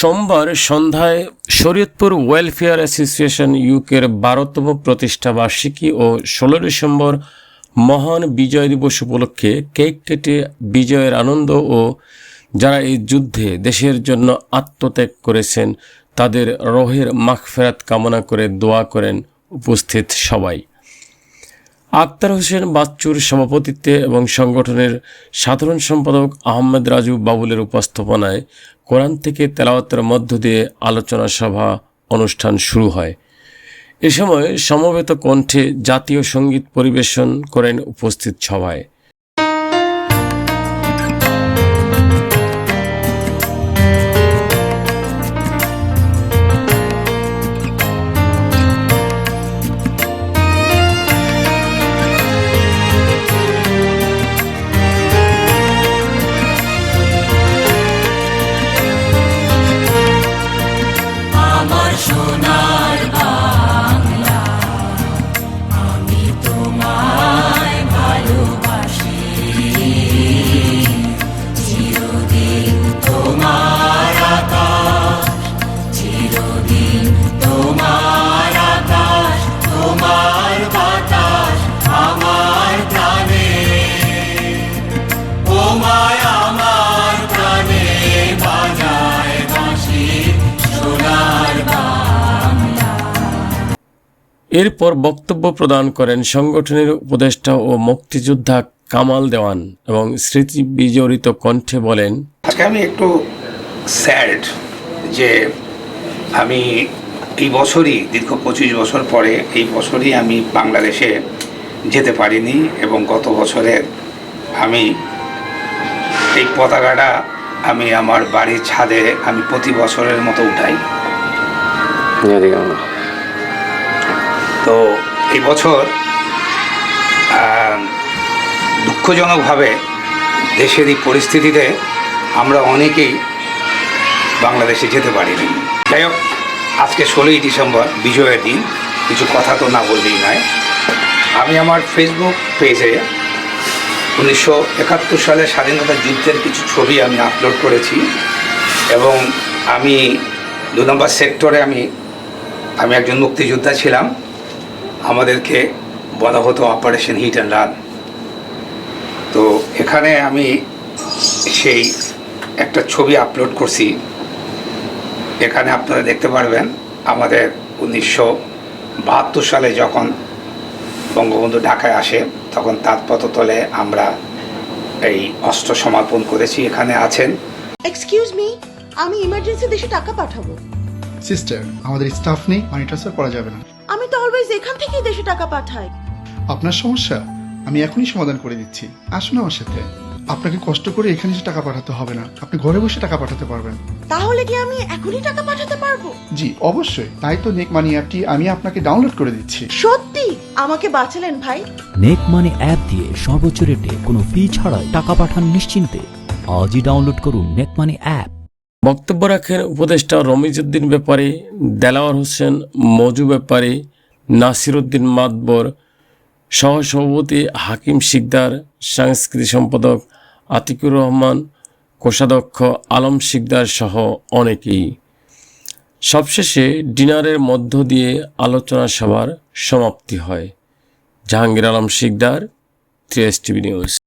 সোমবার সন্ধ্যায় Shariatpur welfare association ইউকের বারোতম প্রতিষ্ঠা বার্ষিকী ও ষোলো ডিসেম্বর মহান বিজয় দিবস উপলক্ষে কেক কেটে বিজয়ের আনন্দ ও যারা এই যুদ্ধে দেশের জন্য আত্মত্যাগ করেছেন, তাদের রোহের মাগফেরাত কামনা করে দোয়া করেন উপস্থিত সবাই। আক্তার হোসেন বাচ্চুর সভাপতিত্বে এবং সংগঠনের সাধারণ সম্পাদক আহমেদ রাজু বাবুলের উপস্থাপনায় কোরআন থেকে তেলাওয়াতের মধ্য দিয়ে আলোচনা সভা অনুষ্ঠান শুরু হয়। এ সময় সমবেত কণ্ঠে জাতীয় সংগীত পরিবেশন করেন উপস্থিত সভায়। এরপর বক্তব্য প্রদান করেন সংগঠনের উপদেষ্টা ও মুক্তিযোদ্ধা কামাল দেওয়ান এবং স্মৃতি বিজড়িত কণ্ঠে বলেন আজকে আমি একটু স্যাড যে আমি এই বছরই দীর্ঘ পঁচিশ বছর পরে এই বছরই আমি বাংলাদেশে যেতে পারিনি এবং গত বছরের আমি এই পতাকাটা আমি আমার বাড়ির ছাদে আমি প্রতি বছরের মতো উঠাই। তো এই বছর দুঃখজনকভাবে দেশের এই পরিস্থিতিতে আমরা অনেকেই বাংলাদেশে যেতে পারিনি। যাই হোক, আজকে ষোলোই ডিসেম্বর, বিজয়ের দিন, কিছু কথা তো না বললেই নয়। আমি আমার ফেসবুক পেজে উনিশশো একাত্তর সালে স্বাধীনতা যুদ্ধের কিছু ছবি আমি আপলোড করেছি এবং আমি দু নম্বর সেক্টরে আমি আমি একজন মুক্তিযোদ্ধা ছিলাম। আমাদেরকে বলা হতো অপারেশন হিট অ্যান্ড রান তো এখানে আমি সেই একটা ছবি আপলোড করছি। এখানে আপনারা দেখতে পারবেন আমাদের উনিশশো বাহাত্তর সালে যখন বঙ্গবন্ধু ঢাকায় আসে তখন তার পথতলে আমরা এই অস্ত্র সমর্পণ করেছি এখানে আছেন। এক্সকিউজ মি আমি ইমার্জেন্সি দেশে টাকা পাঠাবো। সিস্টার আমাদের স্টাফ নেই মানি ট্রান্সফার করা যাবে না। তো অলওয়েজ এখান থেকেই দেশে টাকা পাঠাই আপনার সমস্যা? আমি এখনই সমাধান করে দিচ্ছি। আসুন আমার সাথে। আপনাকে কষ্ট করে এখানে এসে টাকা পাঠাতে হবে না। আপনি ঘরে বসে টাকা পাঠাতে পারবেন। তাহলে কি আমি এখনই টাকা পাঠাতে পারব? জি অবশ্যই। তাই তো নেক মানি অ্যাপটি আমি আপনাকে ডাউনলোড করে দিচ্ছি। সত্যি? আমাকে বাঁচালেন ভাই? নেক মানি অ্যাপ দিয়ে সর্বোচ্চ রেটে কোনো ফি ছাড়াই টাকা পাঠান নিশ্চিন্তে। আজই ডাউনলোড করুন নেক মানি অ্যাপ। বক্তব্য রাখেন উপদেষ্টা রমিজউদ্দিন ব্যাপারী দেলাওয়ার হোসেন মজু ব্যাপারী নাসিরুদ্দিন মাতবর, সহসভাপতি হাকিম শিকদার, সাংস্কৃতিক সম্পাদক আতিকুর রহমান, কোষাধ্যক্ষ আলম শিকদার সহ অনেকেই। সবশেষে ডিনারের মধ্য দিয়ে আলোচনা সভার সমাপ্তি হয়। জাহাঙ্গীর আলম শিকদার ত্রিএস টিভি নিউজ।